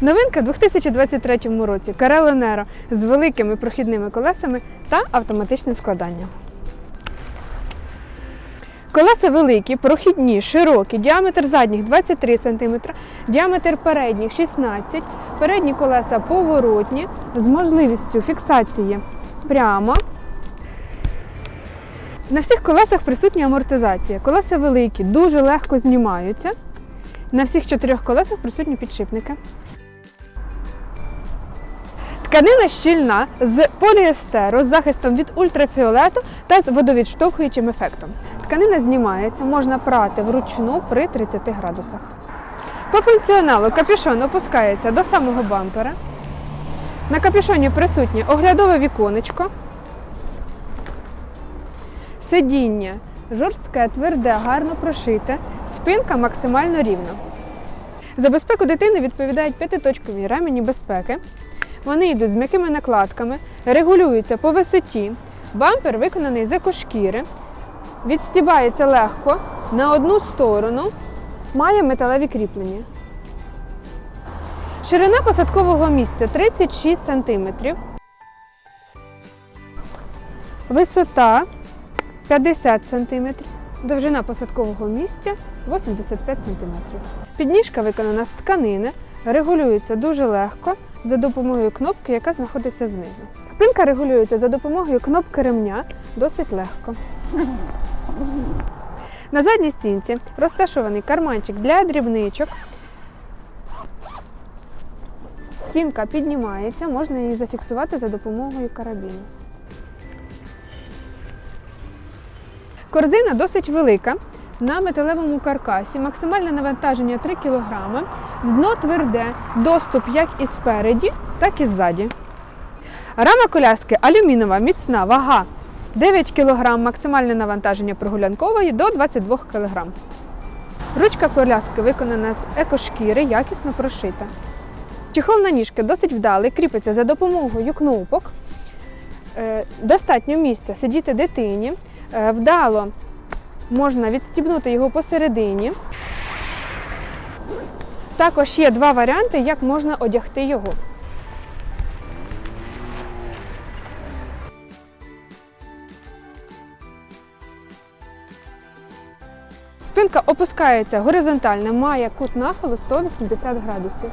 Новинка в 2023 році Nero з великими прохідними колесами та автоматичним складанням. Колеса великі, прохідні, широкі, діаметр задніх 23 см, діаметр передніх 16 см, Передні колеса поворотні з можливістю фіксації прямо. На всіх колесах присутня амортизація. Колеса великі, дуже легко знімаються. На всіх чотирьох колесах присутні підшипники. Тканина щільна з поліестеру з захистом від ультрафіолету та з водовідштовхуючим ефектом. Тканина знімається, можна прати вручну при 30 градусах. По функціоналу капюшон опускається до самого бампера. На капюшоні присутнє оглядове віконечко. Сидіння жорстке, тверде, гарно прошите, спинка максимально рівна. За безпеку дитини відповідають п'ятиточкові ремені безпеки. Вони йдуть з м'якими накладками, регулюються по висоті. Бампер виконаний з екошкіри, відстібається легко на одну сторону, має металеві кріплення. Ширина посадкового місця 36 см. Висота 50 см. Довжина посадкового місця 85 см. Підніжка виконана з тканини, регулюється дуже легко за допомогою кнопки, яка знаходиться знизу. Спинка регулюється за допомогою кнопки ремня досить легко. На задній стінці розташований карманчик для дрібничок. Стінка піднімається, можна її зафіксувати за допомогою карабіну. Корзина досить велика. На металевому каркасі максимальне навантаження 3 кг. Дно тверде, доступ як і спереді, так і ззаді. Рама коляски алюмінова, міцна, вага 9 кг, максимальне навантаження прогулянкової до 22 кг. Ручка коляски виконана з екошкіри, якісно прошита. Чехол на ніжки досить вдалий, кріпиться за допомогою кнопок. Е, Достатньо місця сидіти дитині. Е, Вдало можна відстібнути його посередині. Також є два варіанти, як можна одягти його. Спинка опускається горизонтально, має кут нахилу 180 градусів.